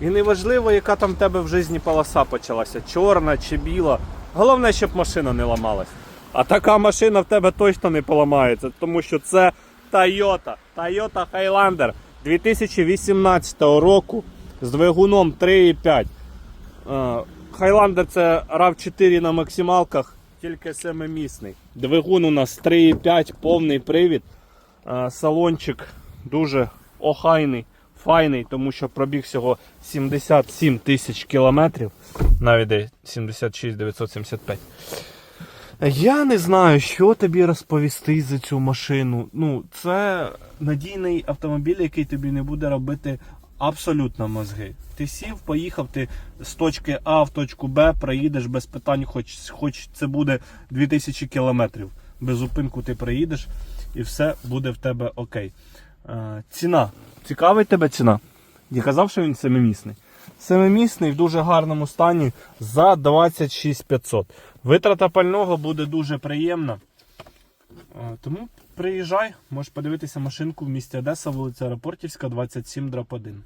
І неважливо, яка там в тебе в житті полоса почалася, чорна чи біла. Головне, щоб машина не ламалась. А така машина в тебе точно не поламається, тому що це Toyota. Toyota Highlander 2018 року з двигуном 3,5. Е, Highlander це RAV4 на максималках, тільки семимісний. Двигун у нас 3,5, повний привід. Е, Салончик дуже охайний, файний, тому що пробіг всього 77 тисяч кілометрів. Навіть 76 975. Я не знаю, що тобі розповісти за цю машину. Ну, це надійний автомобіль, який тобі не буде робити абсолютно мозги. Ти сів, поїхав, ти з точки А в точку Б проїдеш без питань, хоч, хоч це буде 2000 кілометрів. Без зупинку ти проїдеш і все буде в тебе окей. Е, ціна. Цікавить тебе ціна? Я казав, що він семимісний. Семимісний в дуже гарному стані за 26500. Витрата пального буде дуже приємна. Е, Тому приїжджай, можеш подивитися машинку в місті Одеса, вулиця Аеропортівська, 27 1.